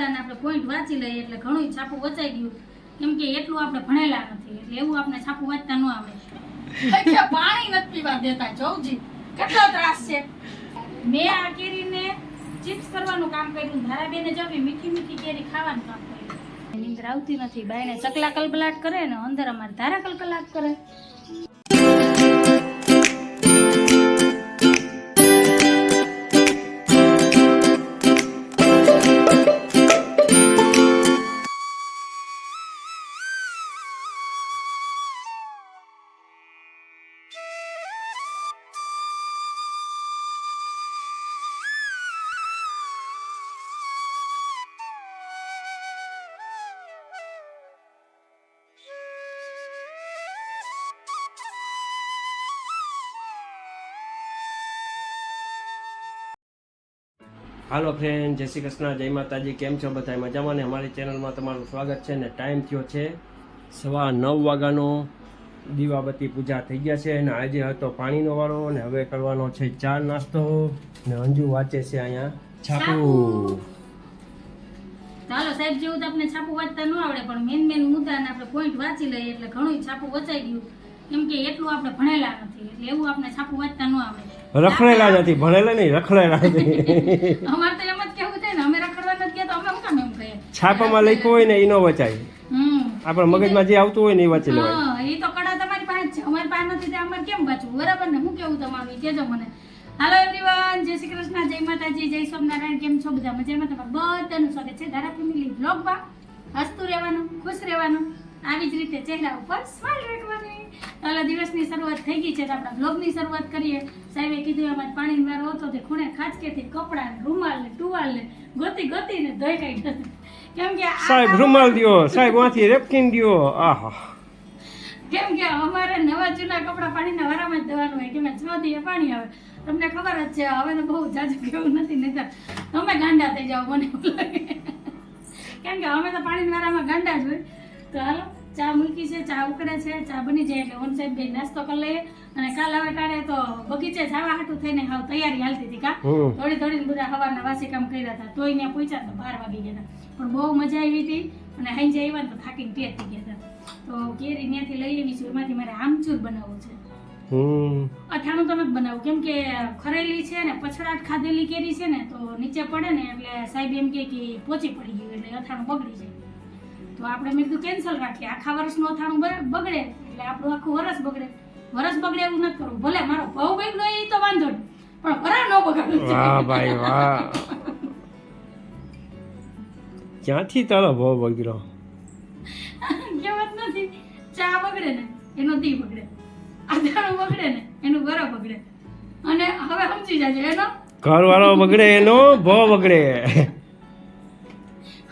મુદ્દાને આપણે પોઈન્ટ વાંચી લઈએ એટલે ઘણું છાપું વચાઈ ગયું. કેમ કે એટલું આપણે ભણેલા નથી એટલે એવું આપણે છાપું વાંચતા ન આવડે પાણી નથી પીવા દેતા જોવજી. કેટલો ત્રાસ છે? મેં આ કેરીને ચિપ્સ કરવાનું કામ કર્યું ધારાબેને જવી મીઠી મીઠી કેરી ખાવાનું કામ કર્યું. નીંદર આવતી નથી બાઈને ચકલા કલબલાટ કરે ને અંદર અમારે ધારા કલકલાટ કરે. હાલો ફ્રેન્ડ જય શ્રી કૃષ્ણ, જય માતાજી, કેમ છો બધા? મજામાં ને? અમારી ચેનલમાં તમારું સ્વાગત છે ને ટાઈમ થયો છે સવા નવ વાગ્યાનો. દીવાબત્તી પૂજા થઈ ગયા છે અને આજે હતો પાણીનો વાળો ને હવે કરવાનો છે ચા નાસ્તો ને અંજુ વાંચે છે અહીંયા છાપું. ચાલો સાહેબ, જેવું તો આપણે છાપું વાંચતા ન આવડે, પણ મેન મેન મુદ્દાને આપણે પોઈન્ટ વાંચી લઈએ એટલે ઘણું છાપું વચાઈ ગયું. કેમ કે એટલું આપણે ભણેલા નથી, એટલે એવું આપણે છાપું વાંચતા ન આવડે. રખડેલા નથી ભણેલા નહીં રખડેલા નથી અમારે તો એમ જ કેવું થાય ને અમે રખડવા નથી ગયા તો અમે કામ એમ કહીએ? છાપામાં લખ્યું હોય ને એ ન વચાય. હમ. આપણા મગજમાં જે આવતું હોય ને એ વાંચી લેવાય એ તો કડા તમારી પાસે છે. અમારી પાસે નથી અમારે કેમ વાંચવું બરાબર ને? હું કેવું તમારું? કેજો મને. હાલો એવરીવન જય શ્રી કૃષ્ણ જય માતાજી જય સ્વામિનારાયણ. કેમ છો બધા? મજામાં? તમારું બધાનું સ્વાગત છે ધારા ફેમિલી બ્લોગમાં હસતું રહેવાનું ખુશ રહેવાનું. આવી જ રીતે ચહેરા ઉપર સ્માઇલ રાખવાની. હાલો દિવસની શરૂઆત થઈ ગઈ છે તો આપણા બ્લોગની શરૂઆત કરીએ. સાહેબે કીધું એમાં પાણી વાળો હતો તે ખૂણે ખાંચકેથી કપડાં ને રૂમાલ ને ટુવાલ ને ગોતી ગોતીને ધોઈ કાઢી કેમ કે સાહેબ રૂમાલ દ્યો. સાહેબ વાથી રેપકિન દ્યો. આહા. કેમ કે અમારે નવા જૂના કપડાં પાણીના વારામાં જ ધોવાનું હોય. કે મેં છ દિવસ પાણી આવે. તમને ખબર જ છે હવે તો બહુ જાજુ કેવું નથી. નહીતર તમે ગાંડા થઈ જાઓ મને લાગે. કેમ કે અમે તો પાણીના વારામાં ગાંડા જ હોય. તો હાલો ચા મૂકી છે ચા ઉકળે છે ચા બની જાય એટલે ઓન સાહેબ બે નાસ્તો કરી લઈએ. અને કાલ હવે ટાણે તો બગીચે જવા હાટું થઈને હાવ તૈયારી હાલતી હતી કા. થોડી થોડી બધા હવાના વાસી કામ કર્યા હતા. તોય ત્યાં પહોંચ્યા તો બાર વાગી ગયા હતા. પણ બહુ મજા આવી હતી અને હાઈ આવ્યા ને તો થાકીને ટેર થઈ ગયા હતા. તો કેરી ત્યાંથી લઈ આવી છું એમાંથી મારે આમચૂર બનાવવું છે. અઠાણું તો નથી બનાવવું કેમ કે ખરેલી છે ને પછડાટ ખાધેલી કેરી છે ને તો નીચે પડે ને એટલે સાહેબ એમ કે પોચી પડી ગયું એટલે અથાણું બગડી જાય. તો આપણે મેં કીધું કેન્સલ રાખીએ. આખા વર્ષનું અથાણું બગડે. એટલે આપણું આખું વરસ બગડે. વરસ બગડે એવું નથી કરવું. ભલે મારો ભાવ બગડ્યો એ તો વાંધો નહીં. પણ વરા ન બગાડવું વાહ ભાઈ વાહ. ક્યાંથી તારો ભાવ બગડ્યો? કહેવત નથી. ચા બગડે ને એનો દી બગડે. આધારું બગડે ને એનું વરો બગડે. અને હવે સમજી જાજો એનો ઘરવાળો બગડે એનો ભાવ બગડે.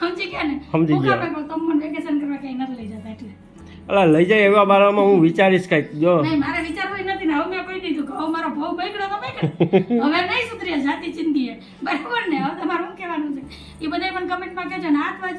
સમજી ગયા ને? સમજી ગયા. અલા લઈ જાય એવા બારામાં હું વિચારીશ કંઈક જો. નહીં મારે વિચારવું નથી ને હવે મેં કહી દીધું કે હવે મારો ભાવ બગડ્યો તો બગડ્યો. હવે નહીં સુધરે જાતિ ચિંતી બરાબર ને? હવે તમારે શું કહેવાનું છે? એ બધાય પણ કમેન્ટમાં કહેજો ને હાથ વાજ.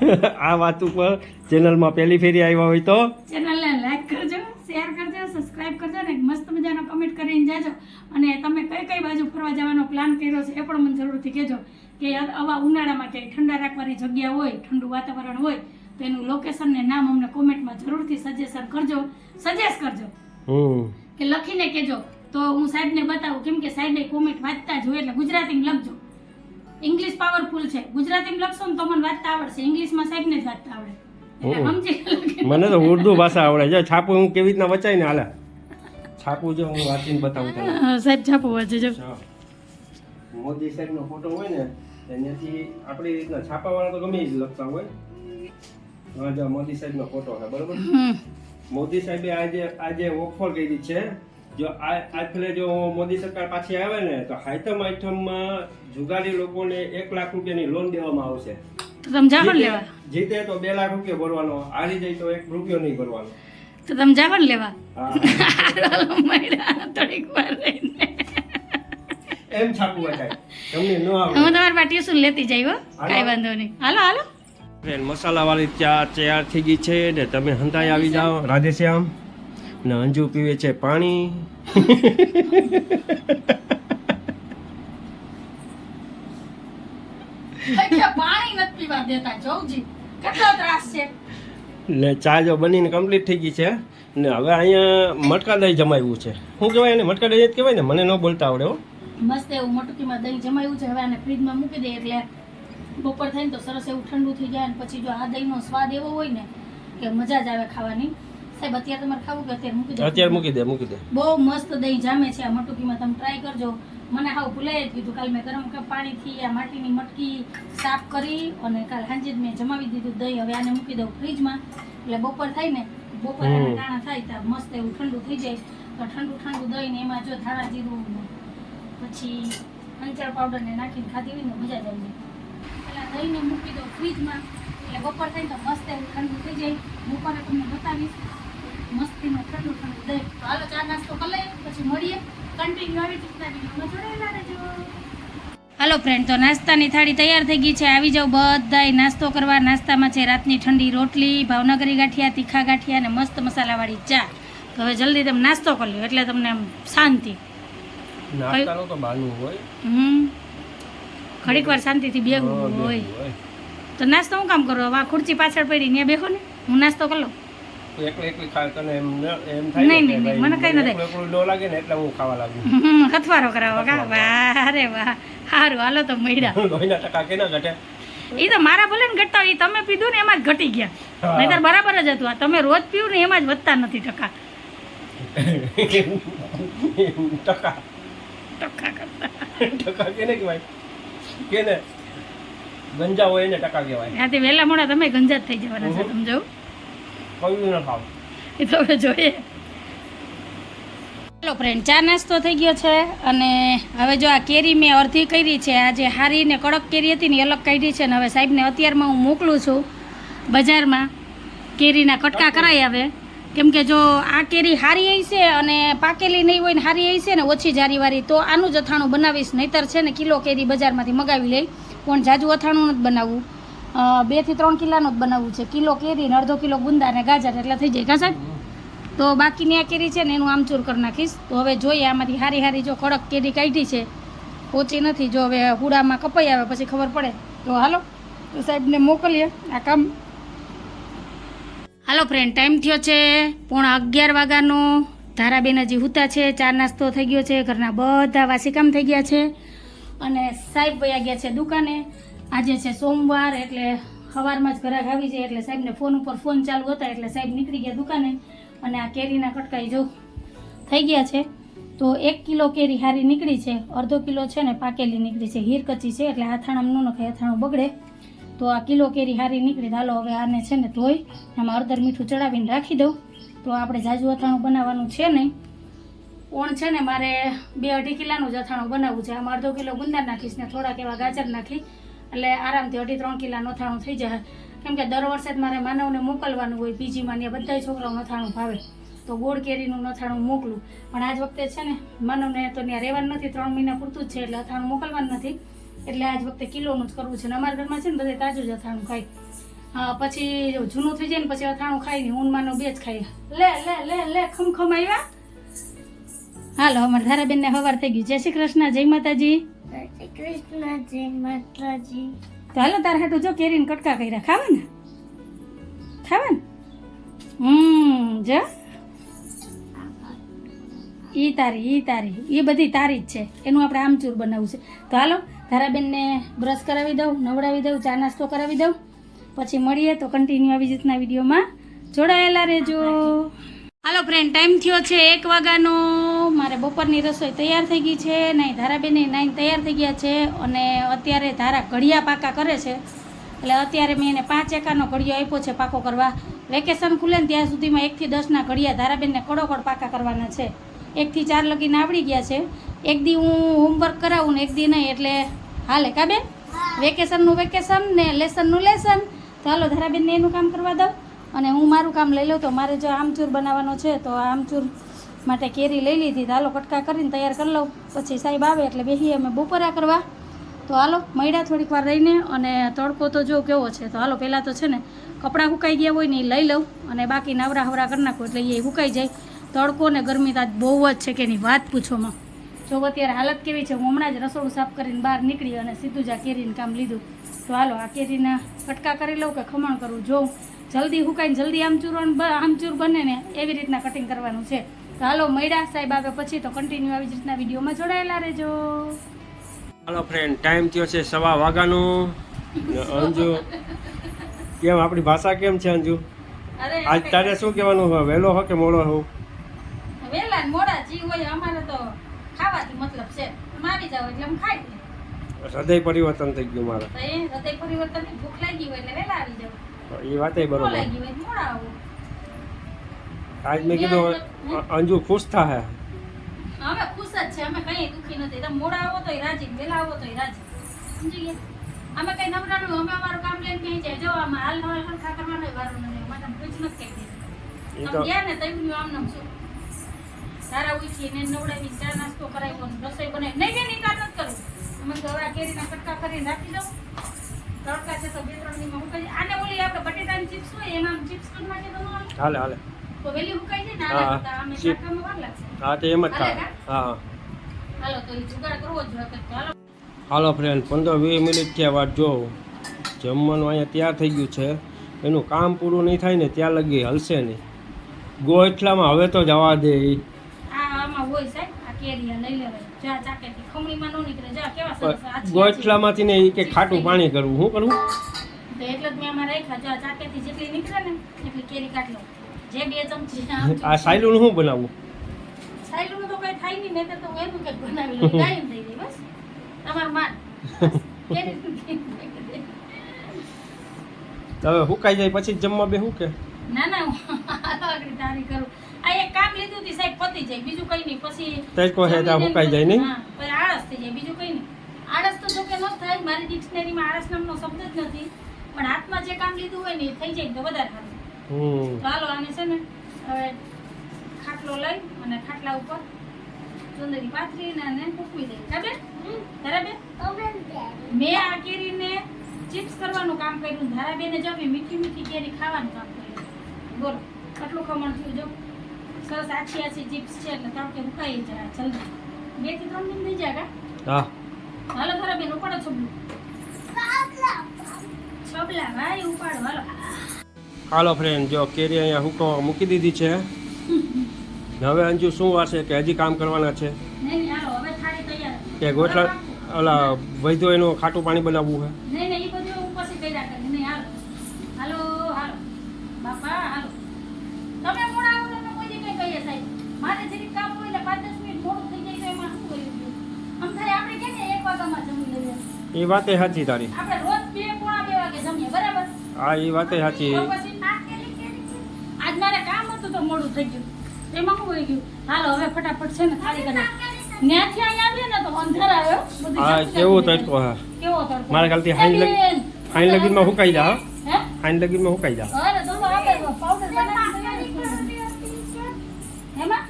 આ વાત ઉપર ચેનલમાં પહેલી ફેરી આવ્યા હોય તો? ચેનલને લાઈક કરજો શેર કરજો સબસ્ક્રાઇબ કરજો ને મસ્ત મજાનો કમેન્ટ કરીને જાજો. અને તમે કઈ કઈ બાજુ ફરવા જવાનો પ્લાન કર્યો છે એ પણ મને જરૂરથી કહેજો. કે આવા ઉનાળામાં ક્યાંય ઠંડા રાખવાની જગ્યા હોય ઠંડુ વાતાવરણ હોય તો એનું લોકેશન ને નામ અમને કોમેન્ટમાં જરૂરથી સજેશન કરજો. સજેસ્ટ કરજો. કે લખીને કેજો તો હું સાહેબને બતાવું. કેમ કે સાહેબે કોમેન્ટ વાંચતા જ હોય એટલે ગુજરાતીમાં લખજો. ઇંગ્લિશ પાવરફુલ છે. ગુજરાતીમાં લખશો ને તો મને વાંચતા આવડશે. ઇંગ્લિશમાં સાહેબને જ વાંચતા આવડે. સમજી મને તો ઉર્દુ ભાષા આવડે. છે છાપું હું કેવી રીતના વચાય ને હાલે. છાપું જો હું વાંચીને બતાવું તમને. સાહેબ છાપું વાંચે જો. જો. મોદી સાહેબનો ફોટો હોય ને એનાથી આપણી રીતના છાપાવાળા તો ગમે જ લખતા હોય. હા જો મોદી સાહેબનો ફોટો છે બરોબર? મોદી સાહેબે આજે આજે ઓફર કરી છે. જો આ આખલે જો મોદી સરકાર પાછી આવે ને તો હાઈતમ આઈટમમાં જુગારી લોકોને એક લાખ રૂપિયાની લોન દેવામાં આવશે. તમે જીતે- લેવા. જીતે તો બે લાખ રૂપિયા ભરવાનો હારી જાય તો એક રૂપિયો નહીં ભરવાનો. તો તમે જાઓ ને લેવા. થોડીક વાર રહીને. એમ છાપવું વચાય તમને ન આવડે. હું તમારી પાસે ટ્યુશન લેતી જઈવો કાંઈ વાંધો નહીં. હાલો હાલો. ફ્રેન્ડ મસાલાવાળી ચા તૈયાર થઈ ગઈ છે ને તમે હંતાઈ આવી જાઓ. રાધેશ્યામ ને અંજુ પીવે છે પાણી. કે પાણી નથી પીવા દેતા જોઉજી કેટલો ત્રાસ છે? ને ચા જો બનીને કમ્પ્લીટ થઈ ગઈ છે. ને હવે અહીંયા મટકા દહીં જમાવ્યું છે. શું કહેવાય એને? મટકા દહીં જ કહેવાય ને? મને ન બોલતા આવડે હો. મસ્ત એવું મટકીમાં દહીં જમાયું છે. હવે આને ફ્રીજમાં મૂકી દે એટલે બપોર થાય ને તો સરસ એવું ઠંડુ થઈ જાય અને પછી જો આ દહીંનો સ્વાદ એવો હોય ને કે મજા જ આવે ખાવાની. સાહેબ અત્યારે તમારે ખાવું કે અત્યારે મૂકી દે? અત્યારે મૂકી દે મૂકી દે. બહુ મસ્ત દહીં જામે છે આ મટુકીમાં તમે ટ્રાય કરજો. મને હાવ ભૂલાઈ જ કીધું. કાલ મેં ગરમ પાણીથી આ માટીની મટકી સાફ કરી અને કાલ સાંજે જ મેં જમાવી દીધું દહીં. હવે આને મૂકી દઉં ફ્રીજમાં. એટલે બપોર થાય ને બપોર દાણા થાય ત્યાં મસ્ત એવું ઠંડુ થઈ જાય. તો ઠંડુ ઠંડુ દહીં ને એમાં જો ધાણા જીરું પછી અંચાર પાવડર ને નાખીને ખાધી હોય ને મજા જ આવી જાય. દહીંને મૂકી દો ફ્રીજમાં. એટલે બપોર થાય તો મસ્ત એવું ઠંડુ થઈ જાય. બપોરે તમને બતાવીશ. મસ્તીમાં ઠંડુ ઠંડુ દહીં. તો હાલો ચા નાસ્તો કરી લઈએ પછી મળીએ. કન્ટિન્યુ આવી ચૂકતા વિડીયોમાં જોડાયેલા રહેજો. હલો ફ્રેન્ડ તો નાસ્તાની થાળી તૈયાર થઈ ગઈ છે. આવી જાવ બધાય નાસ્તો કરવા. નાસ્તામાં છે રાતની ઠંડી રોટલી ભાવનગરી ગાંઠિયા તીખા ગાંઠિયા અને મસ્ત મસાલાવાળી ચા. તો હવે જલ્દી તમે નાસ્તો કરી લ્યો એટલે તમને આમ શાંતિ. નાસ્તાનો તો બાનું હોય. હમ. ઘડીક વાર શાંતિથી બેહવું હોય. તો નાસ્તો હું કામ કરો? હવે ખુરચી પાછળ પડી ત્યાં બેહો ને. હું નાસ્તો કરી લઉં. મારા ભલે ને ઘટતા હોય, તમે પીધું ને એમાં જ ઘટી ગયા. નહીતર બરાબર જ હતું આ. તમે રોજ પીવું ને એમાં જ વધતા નથી ટકા. ટકા. ટકા કરતા. ટકા કેને કહેવાય? કેને? ગંજા હોય એને ટકા કહેવાય. ત્યાંથી વહેલા મોડા તમે ગંજા જ થઈ જવાના છો સમજો. કયું ના ખાવ. એ તો હવે જોઈએ. ચાલો ફ્રેન્ડ ચા નાસ્તો થઈ ગયો છે અને હવે જો આ કેરી મેં અડધી કરી છે આ જે હારી ને કડક કેરી હતી ને અલગ કાઢી છે ને હવે સાહેબને અત્યારમાં હું મોકલું છું બજારમાં. કેરીના કટકા કરાઈ આવે કેમ કે જો આ કેરી હારી આવી છે અને પાકેલી નહીં હોય ને હારી આવી છે ને ઓછી જારીવાળી તો આનું જ અથાણું બનાવીશ. નહીતર છે ને કિલો કેરી બજારમાંથી મગાવી લઈ. પણ જાજુ અથાણું નથી બનાવવું. બેથી ત્રણ કિલોનું જ બનાવવું છે. કિલો કેરી ને અડધો કિલો ગુંદા ને ગાજર એટલે થઈ જાય, કા તો બાકીની આ કેરી છે ને એનું આમચૂર કરી નાખીશ. તો હવે જોઈએ આમાંથી હારી હારી જો કડક કેરી કાઢી છે. ઓછી નથી, જો હવે હુડામાં કપાઈ આવે પછી ખબર પડે. તો હાલો, તો સાહેબને મોકલીએ આ કામ. હાલો ફ્રેન્ડ ટાઈમ થયો છે પોણા અગિયાર વાગ્યાનો. ધારાબેન હજી હુતા છે, ચાર નાસ્તો થઈ ગયો છે, ઘરના બધા વાસી કામ થઈ ગયા છે. અને સાહેબ વયા ગયા છે દુકાને. આજે છે સોમવાર, એટલે સવારમાં જ ઘરાક આવી જાય એટલે સાહેબને ફોન ઉપર ફોન ચાલુ હતા, એટલે સાહેબ નીકળી ગયા દુકાને. અને આ કેરીના કટકાઈ જો થઈ ગયા છે. તો એક કિલો કેરી હારી નીકળી છે, અડધો કિલો છે ને પાકેલી નીકળી છે. હીર કચી છે, એટલે અથાણામાં ન નખાય અથાણું બગડે. તો આ કિલો કેરી હારી નીકળી, હાલો હવે આને છે ને ધોઈ આમાં અડધર મીઠું ચડાવીને રાખી દઉં. તો આપણે જાજુ અથાણું બનાવવાનું છે નહીં. ઓણ છે ને મારે બે અઢી કિલાનું જ અથાણું બનાવવું છે. આમાં અડધો કિલો ગુંદર નાખીશ ને થોડાક એવા ગાજર નાખી, એટલે આરામથી અઢી ત્રણ કિલાનું અથાણું થઈ જાય. કેમ કે દર વર્ષે જ મારે માનવને મોકલવાનું હોય, પીજીમાં ને બધા છોકરાઓનું અથાણું ભાવે. તો ગોળ કેરીનું અથાણું મોકલું. પણ આજ વખતે છે ને માનવને તો ત્યાં રહેવાનું નથી, ત્રણ મહિના પૂરતું જ છે, એટલે અથાણું મોકલવાનું નથી. એટલે આજ વખતે કિલોનું જ કરવું છે. ને અમારા ઘરમાં છે ને બધે તાજું જ અથાણું ખાય. હા પછી જૂનું થઈ જાય ને પછી અથાણું ખાય ને માનવ બે જ ખાય લે લે લે લે ખમખમ આવ્યા. હાલો અમારે ધારાબેનને હવાર થઈ ગયું જય શ્રી કૃષ્ણ જય માતાજી. કૃષ્ણ જય માતાજી. તો હાલો તાર હાટું જો કેરીને કટકા કર્યા. ખાવા ને ખાવા ને હમ જો. ઈ તારી ઈ તારી. એ બધી તારી જ છે. એનું આપણે આમચૂર બનાવવું છે. તો હાલો ધારાબેનને બ્રશ કરાવી દઉં, નવડાવી દઉં, ચા નાસ્તો કરાવી દઉં. પછી મળીએ તો કન્ટિન્યુ આવી રીતના વિડીયોમાં જોડાયેલા રહેજો. હાલો ફ્રેન્ડ ટાઈમ થયો છે એક વાગ્યાનો. મારે બપોરની રસોઈ તૈયાર થઈ ગઈ છે. નહીં ધારાબેને નાઈન તૈયાર થઈ ગયા છે અને અત્યારે ધારા ઘડિયા પાકા કરે છે. એટલે અત્યારે મેં એને પાંચ એકાનો ઘડિયો આપ્યો છે પાકો કરવા. વેકેશન ખુલે ને ત્યાં સુધીમાં એકથી દસના ઘડિયા ધારાબેનને કડોકડ પાકા કરવાના છે. એકથી ચાર લગીને આવડી ગયા છે. એક દી હું હોમવર્ક કરાવું ને એક દી નહીં, એટલે હાલે કા બેન? વેકેશનનું વેકેશન ને લેસનનું લેસન. તો હાલો ધારાબેનને એનું કામ કરવા દઉં અને હું મારું કામ લઈ લઉં તો મારે જો આમચૂર બનાવવાનો છે તો આમચૂર માટે કેરી લઈ લીધી. તો હાલો કટકા કરીને તૈયાર કરી લઉં. પછી સાહેબ આવે એટલે બેસીએ અમે બપોરા કરવા. તો હાલો મળ્યા થોડીક વાર રહીને અને તડકો તો જો કેવો છે તો હાલો પહેલાં તો છે ને કપડાં સુકાઈ ગયા હોય ને એ લઈ લઉં અને બાકી નવરા હવરા કરી નાખું એટલે એ સુકાઈ જાય. તડકો ને ગરમી તો બહુ જ છે કે એની વાત પૂછોમાં જો અત્યારે હાલત કેવી છે હું હમણાં જ રસોડું સાફ કરીને બહાર નીકળી અને સીધું જ આ કેરીને કામ લીધું. તો હાલો આ કેરીના કટકા કરી લઉં કે ખમણ કરું? જોઉં જલ્દી હુકાઈને જલ્દી આમચૂર આમચૂર બને ને એવી રીતના કટિંગ કરવાનું છે. તો હાલો મળ્યા સાહેબ આવે પછી તો કન્ટિન્યુ આવી જ રીતના વિડીયોમાં જોડાયેલા રહેજો. હાલો ફ્રેન્ડ ટાઈમ થયો છે સવા વાગ્યાનો. અંજુ કેમ આપણી ભાષા કેમ છે અંજુ? અરે આજ તારે શું કહેવાનું વહેલો હો કે મોડો હો? વેલા મોડા જી હોય અમારે તો ખાવાથી મતલબ છે. મારી જાવ એટલે અમે ખાઈ લઈએ. હૃદય પરિવર્તન થઈ ગયું મારે. એ હૃદય પરિવર્તન ભૂખ લાગી હોય એટલે વેલા આવી જાવ એ વાતે બરોબર. લાગી હોય મોડા આવો. આજ મેં કીધું અંજુ ખુશ થાય અમે ખુશ જ છે અમે કઈ દુખી નથી. તમે મોડા આવો તોય રાજી વેલા આવો તોય રાજી. સમજી ગયા? અમે કઈ નવરાનું અમે અમારું કામ લઈને કહી જાય. જો આમાં હાલ નવાલ ખરખા કરવાનો વારો નથી. અમારે પૂછ નથી કહી દીધું તમે ગયા ને તઈ આમ નામ શું? સારા ઉઠીને નવડાવી ચા નાસ્તો કરાવ્યો રસોઈ બનાવી નહીં નહીં નિકાલ નથી કરું અમે તો કેરીના કટકા કરીને રાખી દઉં. તડકા છે તો બે ત્રણ દીમાં મુકાઈ. આને ઓલી આપણે બટેટાની ચિપ્સ હોય એમાં ચિપ્સ કરી નાખીએ તો હાલે? હાલે. તો વેલી મુકાઈ જાય ને આના કરતાં આમે વાર લાગશે. હા તો એમ જ થાય. હા. હાલો તો એ જુગાડ કરવો જ હતો ચાલો હાલો. ફ્રેન્ડ પંદર વીસ મિનિટ થયા વાત જો. જમવાનું અહીંયા તૈયાર થઈ ગયું છે. એનું કામ પૂરું નહીં થાય ને ત્યાં લગી હલશે નહીં. ગોઠલામાં હવે તો જવા દે ઈ. આ આમાં હોય સાહેબ આ કેરી આ લઈ લેવાય. જા ચાકેથી ખમણીમાં નો નીકળે. જા કેવા સરસ આછી આછી. ગોઠલામાંથી ને કે ખાટું પાણી કરવું. શું કરવું? તો એટલે જ મેં આમાં રાખ્યા. જા ચાકેથી જેટલી નીકળે ને એટલી કેરી કાઢ લો જે બે ચમચી આ સાયલું શું બનાવવું સાયલું તો કઈ થાય નહીં તો હું એનું કંઈક બનાવી લઉં. ગાયન થઈ બસ. તમાર માન. હવે હુકાઈ જાય પછી જ જમવા બેહું કે? ના ના હું આગળ તારી કરું. આ એક કામ લીધું હતી સાહેબ પતી જાય બીજું કઈ નહીં. પછી તડકો છે ત્યાં હુકાઈ જાય નહીં? હા, પછી આળસ થઈ જાય બીજું કઈ નહીં. આળસ તો જો કે ન થાય મારી ડિક્શનરીમાં આળસ નામનો શબ્દ જ નથી પણ હાથમાં જે કામ લીધું હોય ને એ થઈ જાય તો વધારે સારું. હાલો આને છે ને હવે ખાટલો લઈ અને ખાટલા ઉપર ચુંદરી પાથરીને અને મૂકવી દઈ ખબર ધારાબેન મેં આ કેરીને ચિપ્સ કરવાનું કામ કર્યું. ધારાબેને જો મીઠી મીઠી કેરી ખાવાનું કામ કર્યું. બોલો આટલું ખમણ થયું જો? સરસ આછી આછી ચિપ્સ છે એટલે તડકે મુકાઈ જાય જલ્દી. બેથી ત્રણ દિન થઈ જાય કા? હા. હાલો ધારાબેન ઉપાડો છબલું છબલા ભાઈ ઉપાડો હાલો. હાલો ફ્રેન્ડ જો કેરી અહીંયા હુકો મૂકી દીધી છે. હવે અંજુ શું છે કે હજી કામ કરવાના છે? કે ગોઠલા ઓલા વૈધો એનું ખાટું પાણી બનાવવું છે નહીં નહીં એ બધું હું પછી કર્યા કરી નહીં હાલો હાલો હાલો બાપા હાલો તમે મોડા આવો તો કોઈ દી કઈ કહીએ સાહેબ મારે જરીક કામ હોય ને પાંચ દસ મિનિટ મોડું થઈ જાય તો એમાં શું કર્યું આમ થાય આપણે કે ને એક વાગ્યામાં જમી લઈએ એ વાતે સાચી તારી. આપણે રોજ બે પોણા બે વાગે જમીએ બરાબર? હા એ વાતે સાચી. આજ મારે કામ હતું તો મોડું થઈ ગયું. એમાં શું હોય ગયું? હાલો હવે ફટાફટ છે ને થાળી કરી ન્યાથી અહીંયા આવીએ ને તો અંધાર આવ્યો હા. કેવો તડકો હા. કેવો તડકો? મારા ખ્યાલથી હાઈન લગી હાઈન લગીનમાં હુકાઈ જા હા. હે? હાઈન લગીનમાં હુકાઈ જા. અરે તો આપણે પાવડર બનાવી એમાં?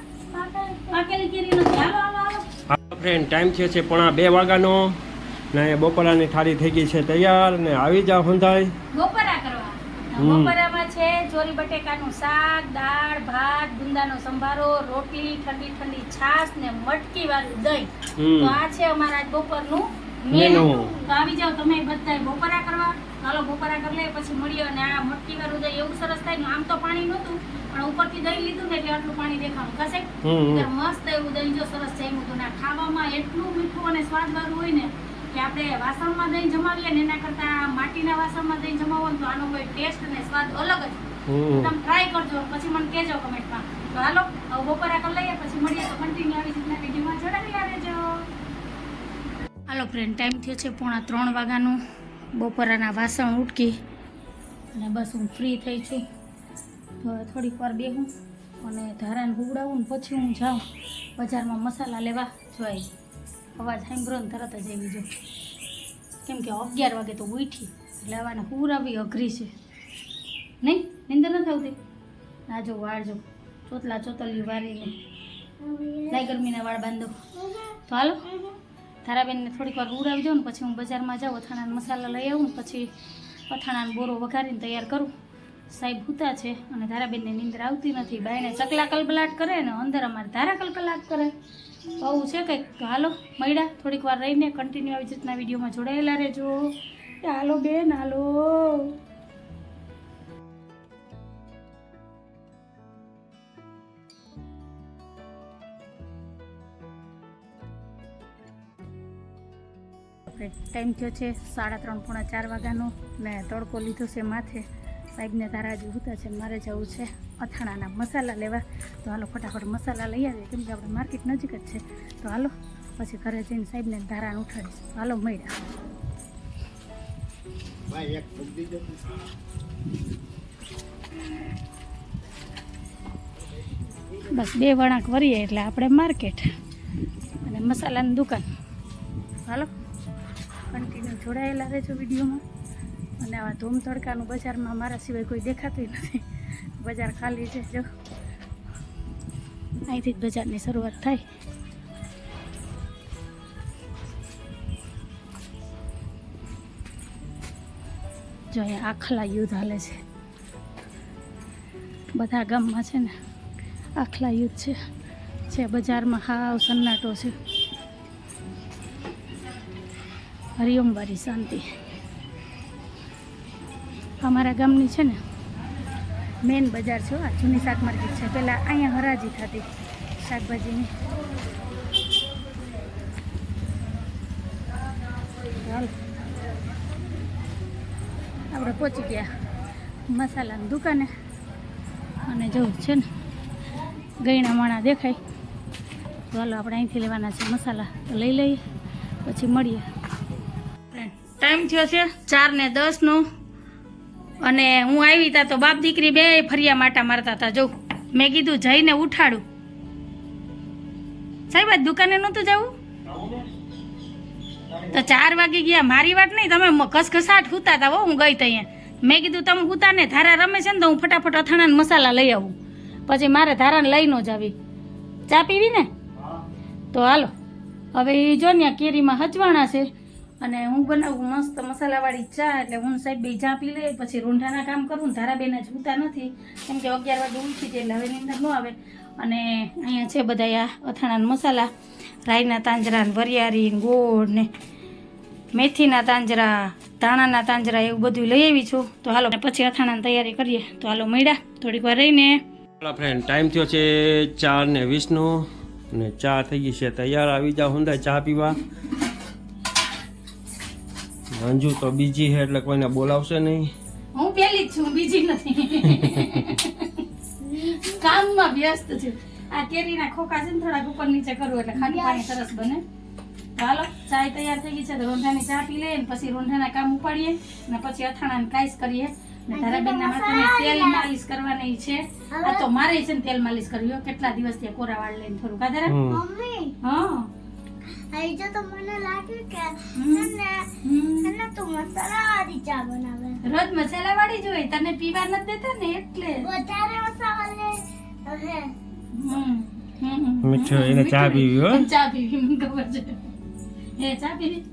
પાકેલી કેરી નથી. હાલો હાલો હાલો. હા ફ્રેન્ડ ટાઈમ છે છે આ બે વાગ્યાનો. ને બપોરાની થાળી થઈ ગઈ છે તૈયાર ને આવી જાવ હંધાઈ. બપોરા કરવા. બપોરામાં છે ચોરી બટેકાનું શાક દાળ ભાત ગુંદાનો સંભારો રોટલી ઠંડી ઠંડી છાશ ને મટકી વાળું દહીં. તો આ છે અમારા આજ બપોરનું મેનુ. તો આવી જાવ તમે બધા બપોરા કરવા. ચાલો બપોરા કરી લે પછી મળીએ અને આ મટકી વાળું દહીં એવું સરસ થાય આમ તો પાણી નહોતું પણ ઉપરથી દહીં લીધું ને એટલે આટલું પાણી દેખાણું કશે. મસ્ત એવું દહીં જો સરસ એમ હતું ને ખાવામાં એટલું મીઠું અને સ્વાદવાળું હોય ને કે આપણે વાસણમાં દહીં જમાવીએ ને એના કરતાં માટીના વાસણમાં દહીં જમાવો ને તો આનો કોઈ ટેસ્ટ અને સ્વાદ અલગ જ તમે ટ્રાય કરજો. પછી મને કહેજો કમેન્ટમાં. તો હાલો બપોરા કરી લઈએ પછી મળીએ તો કન્ટિન્યુ આવી રીતના વિડીયોમાં જોડાવી આવજો હાલો ફ્રેન્ડ ટાઈમ થયો છે પોણા ત્રણ વાગ્યાનું. બપોરાના વાસણ ઉટકી અને બસ હું ફ્રી થઈ છું. તો હવે થોડીક વાર બેહું અને ધારાને હુવડાવું ને પછી હું જાઉં. બજારમાં મસાલા લેવા. જોઈ અવાજ સાંભળો ને તરત જ આવી જાઉં કેમ કે અગિયાર વાગે તો ઉઠી, એટલે આવાને હુવરાવી અઘરી છે. નહીં? નિંદર નથી આવતી? ના જો વાળ જો, ચોતલા ચોતલી વારીને લાઈ ગરમીના વાળ બાંધો. તો હાલો તારાબેનને થોડીક વાર ઉડાવી જાઉં ને પછી હું બજારમાં જાઉં, અથાણાના મસાલા લઈ આવું પછી અથાણાનો બોરો વઘારીને તૈયાર કરું. સાહેબ ભૂતા છે અને ધારાબેનને નિંદર આવતી નથી. બાયને ચકલા કલબલાટ કરે ને અંદર અમારે ધારા કલકલાટ કરે. આવું છે કંઈક. હાલો, મળ્યા. થોડીક વાર રહીને કન્ટિન્યુ આવી રીતના વિડીયોમાં જોડાયેલા રહેજો. હાલો બેન, હાલો. ટાઈમ થયો છે સાડા ત્રણ પોણા ચાર વાગ્યાનો ને તડકો લીધો છે માથે. સાહેબને તારા હજુ ઉતા છે મારે જવું છે અથાણાના મસાલા લેવા. તો હાલો ફટાફટ મસાલા લઈ આવીએ કેમ કે આપણે માર્કેટ નજીક જ છે. તો હાલો પછી ઘરે જઈને સાહેબને ધારાને ઉઠાડીશ. હાલો મળ્યા બસ બે વળાંક વરીએ એટલે આપણે માર્કેટ અને મસાલાની દુકાન. હાલો કન્ટિન્યુ જોડાયેલા રહેજો વિડીયોમાં. અને આવા ધૂમ તડકાનું બજારમાં મારા સિવાય કોઈ દેખાતું નથી. બજાર ખાલી છે, જો. અહીંથી જ બજારની શરૂઆત થાય. જો અહીંયા આખલા યુદ્ધ હાલે છે. બધા ગામમાં છે ને, આખલા યુદ્ધ છે. છે બજારમાં હાવ સન્નાટો છે. હરિઓમ વારી શાંતિ. અમારા ગામની છે ને મેઇન બજાર છે આ જૂની શાક માર્કેટ છે. પહેલાં અહીંયા હરાજી થતી, શાકભાજીની. ચાલો આપણે પહોંચી ગયા મસાલાની દુકાને. અને જવું છે ને, ગયણા માણા દેખાય. તો હાલો આપણે અહીંથી લેવાના છે મસાલા. તો લઈ લઈએ, પછી મળીએ. ટાઈમ થયો છે ચાર ને દસનો. અને હું આવી તા તો બાપ દીકરી બે ફરિયા માટા મારતા હતા જો મેં કીધું જઈને ઉઠાડું. સાહેબ આજ દુકાને નહોતું જવું? તો ચાર વાગી ગયા. મારી વાત નહીં તમે ઘસઘસાટ હુતા હતા હો હું ગઈ તો અહીંયા. મેં કીધું તમે હુતા ને ધારા રમે છે ને તો હું ફટાફટ અથાણાના મસાલા લઈ આવું. પછી મારે ધારાને લઈ ન જાવી. ચા પીવી ને? તો હાલો. હવે એ જો ને કેરીમાં હચવાણા છે. અને હું બનાવું મસ્ત મસાલાવાળી ચા, એટલે હું સાહેબ બે ચા પી લે પછી રૂંઢાના કામ કરું ને ધારાબેન જ ઉતા નથી. કેમ કે અગિયાર વાગે ઉઠી છે એટલે હવે નિંદર ન આવે. અને અહીંયા છે બધા આ અથાણાના મસાલા. રાઈના તાંજરા ને વરિયાળી ને ગોળ ને મેથીના તાંજરા, ધાણાના તાંજરા એવું બધું લઈ આવી છું. તો હાલો, પછી અથાણાની તૈયારી કરીએ. તો હાલો, મળ્યા. થોડીક વાર રહીને. હાલો ફ્રેન્ડ ટાઈમ થયો છે ચાર ને વીસનો. અને ચા થઈ ગઈ છે, તૈયાર. આવી જાઓ હું ચા પીવા. અંજુ તો બીજી છે એટલે કોઈને બોલાવશે નહીં. હું પેલી જ છું બીજી નથી. કામમાં વ્યસ્ત છું. આ કેરીના ખોખા છે ને થોડાક ઉપર નીચે કરું એટલે ખાલી પાણી સરસ બને. તો હાલો ચાય તૈયાર થઈ ગઈ છે તો રોંધાની ચા પી લઈએ પછી રોંધાના કામ ઉપાડીએ ને પછી અથાણાને કાઈસ કરીએ. ને તારાબેનના માથાને તેલ માલિશ કરવાની છે. આ તો મારે છે ને તેલ માલિશ કરવી કેટલા કેટલા દિવસથી કોરા વાળ લઈને થોડું કાધરા હમ. હા. અહીં જો તો મને લાગ્યું કે. તને. તને તું મસાલાવાળી ચા બનાવે. રોજ મસાલા વાળી જોઈએ તને પીવા નથી દેતા ને એટલે. વધારે મસાલા હે. હમ. હમ. એને ચા પીવી હો. ચા પીવી મને ખબર છે. એ ચા પીવી.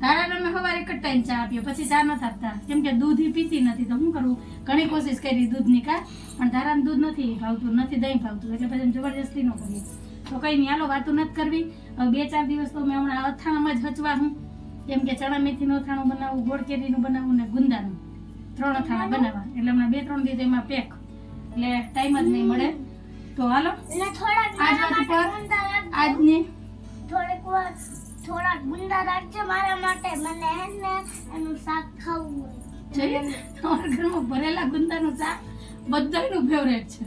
તારા અમે સવારે કટાઈને ચા પીએ પછી ચા નથી આપતા. કેમ કે દૂધ ઈ પીતી નથી તો શું કરવું ઘણી કોશિશ કરી દૂધની કા પણ તારાને દૂધ નથી ભાવતું નથી દહીં ભાવતું એટલે પછી જબરજસ્તી ન કરીએ. તો કઈ નહીં હાલો વાતો નથી કરવી. બે ચાર દિવસ તો મેં હમણાં અથાણામાં જ હચવા હું. કેમ કે ચણા મેથીનું અથાણું બનાવવું ગોળ કેરીનું બનાવવું ને ગુંદાનું. ત્રણ અથાણા બનાવવા. એટલે હમણાં બે ત્રણ દિવસ એમાં પેક એટલે ટાઈમ જ નહીં મળે. તો હાલો આજ વાત ગુંદા આજની થોડીક વાર થોડાક ગુંદા રાખજો મારા માટે. મને હે ને એનું શાક ખાવું જોઈએ તમારા ઘરમાં ભરેલા ગુંદાનું શાક બધાનું ફેવરેટ છે.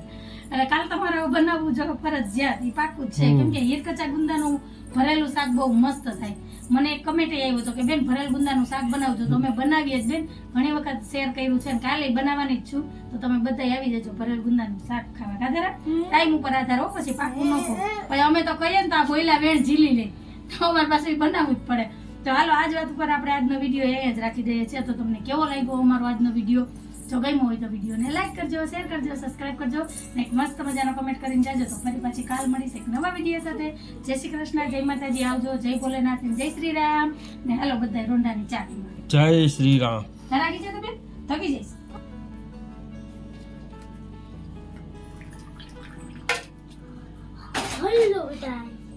એટલે કાલ તમારે બનાવવું જો ફરજિયાત એ પાકું જ છે. કેમ કે હીરકચા ગુંદાનું ભરેલું શાક બહુ મસ્ત થાય. મને એક કમેન્ટ આવ્યો હતો કે બેન ભરેલ ગુંદાનું શાક બનાવજો. તો અમે બનાવીએ જ બેન. ઘણી વખત શેર કર્યું છે અને કાલે બનાવવાની જ છું. તો તમે બધા આવી જજો ભરેલ ગુંદાનું શાક ખાવા. કાધરા ટાઈમ ઉપર આધાર હો પછી પાકું નખો પછી અમે તો કહીએ ને તો આ બોયલા વેણ ઝીલી લે. તો અમારી પાસે બનાવવું જ પડે. તો હાલો આજ વાત ઉપર આપણે આજનો વીડિયો અહીંયા જ રાખી દઈએ છીએ. તો તમને કેવો લાગ્યો અમારો આજનો વીડિયો? જો ગમ્યો હોય તો વિડીયોને લાઈક કરજો શેર કરજો સબસ્ક્રાઈબ કરજો ને એક મસ્ત મજાનો કમેન્ટ કરીને જાજો. તો ફરી પાછી કાલ મળીશ એક નવા વીડિયો સાથે. જય શ્રી કૃષ્ણ જય માતાજી આવજો. જય ભોલેનાથ જય શ્રી રામ. ને હાલો બધા રોંઢાની ચાલી જય શ્રી રામ. ધરાગી છે તમે થકી જઈશ.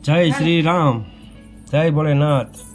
જય શ્રી રામ. જય ભોલેનાથ.